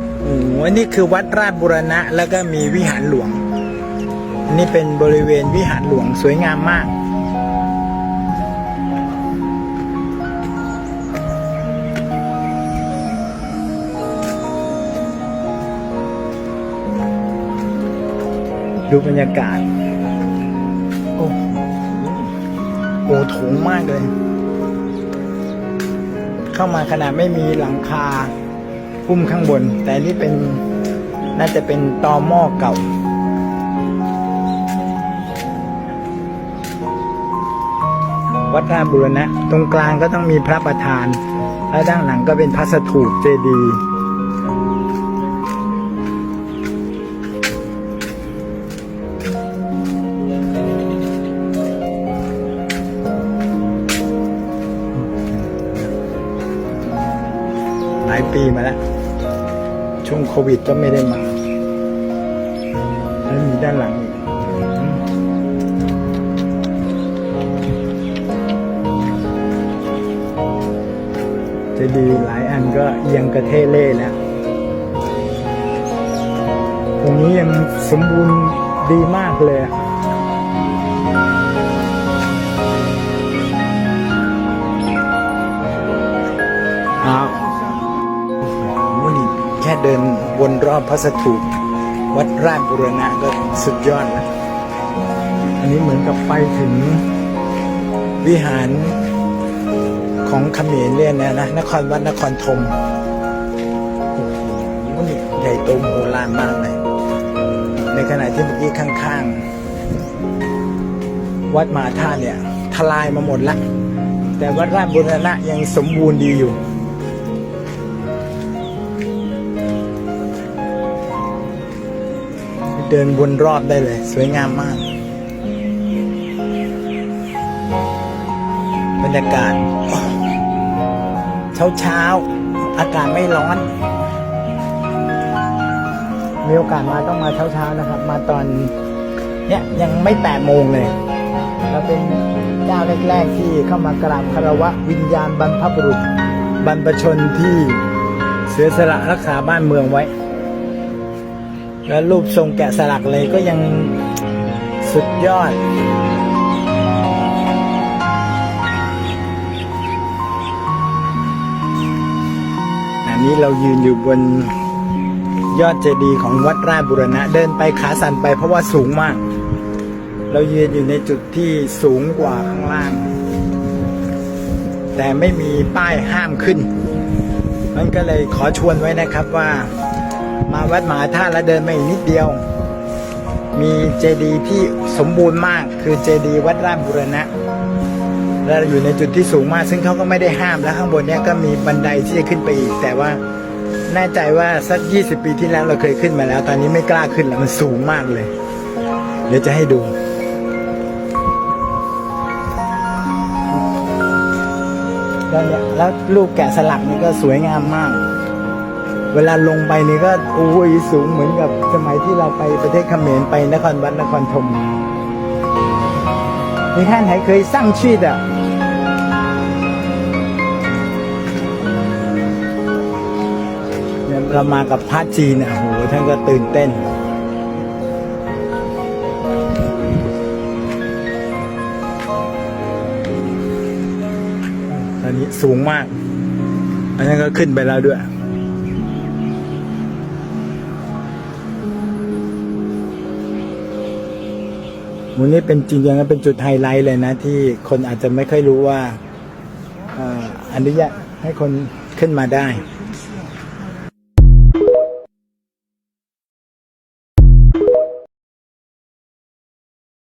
โอ้โหอันนี่คือวัดราชบุรณะ แล้วก็มีวิหารหลวงนนี้เป็นบริเวณวิหารหลวงสวยงามมาก ดูบรรยากาศ โอ้โหโอ้โถงมากเลย เข้ามาขนาดไม่มีหลังคา พุ่มข้างบน แต่นี่เป็นน่าจะเป็นตอหม้อเก่า วัดราชบุรณะ ตรงกลางก็ต้องมีพระประธาน และด้านหลังก็เป็นพระสถูปเจดีย์หลายปีมาแล้ว ช่วงโควิดก็ไม่ได้มาแล้วมีด้านหลังอีกจะดีหลายอันก็ยังกระเทเล่แล้วตรงนี้ยังสมบูรณ์ดีมากเลย ค่เดินวนรอบพระสถูปวัดราชบุรณะก็สุดยอดแล้วอันนี้เหมือนกับไปถึงวิหารของเขมรเนี่ยนะนะนครวัดนครธมโอ้โหนี่ใหญ่โตมโหฬารมากเลย ในขณะที่เมื่อกี้ข้างๆ วัดมหาธาตุเนี่ย ทลายมาหมดละ แต่วัดราชบุรณะยังสมบูรณ์ดีอยู่ เดินวนรอบได้เลย สวยงามมาก บรรยากาศ เช้าเช้าๆอากาศไม่ร้อน มีโอกาสมาต้องมาเช้าเช้านะครับ มาตอนเนี้ยยังไม่แปดโมงเลยเราเป็นเจ้าแรกๆที่เข้ามากราบคารวะวิญญาณบรรพบุรุษ บรรพชนที่เสียสละรักษาบ้านเมืองไว้ แล้วรูปทรงแกะสลักเลยก็ยังสุดยอด อันนี้เรายืนอยู่บนยอดเจดีย์ของวัดราชบุรณะ เดินไปขาสั่นไปเพราะว่าสูงมาก เรายืนอยู่ในจุดที่สูงกว่าข้างล่าง แต่ไม่มีป้ายห้ามขึ้น มันก็เลยขอชวนไว้นะครับว่า มาวัดมหาธาตุแล้วเดินมาอีกนิดเดียว มีเจดีย์ที่สมบูรณ์มากคือเจดีย์วัดราชบุรณะและอยู่ในจุดที่สูงมาก ซึ่งเขาก็ไม่ได้ห้ามแล้วข้างบนเนี้ยก็มีบันไดที่จะขึ้นไปอีก แต่ว่าแน่ใจว่าสัก 20 ปีที่แล้วเราเคยขึ้นมาแล้ว ตอนนี้ไม่กล้าขึ้นแล้วมันสูงมากเลย เดี๋ยวจะให้ดูแล้วเนี่ยแล้วรูปแกะสลักนี่ก็สวยงามมาก เวลาลงไปนี่ก็โอ้ยสูงเหมือนกับสมัยที่เราไปประเทศเขมรไปนครวัดนครธม你看还可以上去的เนี่ยเรามากับพระจีนอ่ะโหท่านก็ตื่นเต้น ตอนนี้สูงมาก อันนั้นก็ขึ้นไปแล้วด้วย วันนี้เป็นจริงๆแล้วเป็นจุดไฮไลท์เลยนะ ที่คนอาจจะไม่ค่อยรู้ว่าอนุญาตให้คนขึ้นมาได้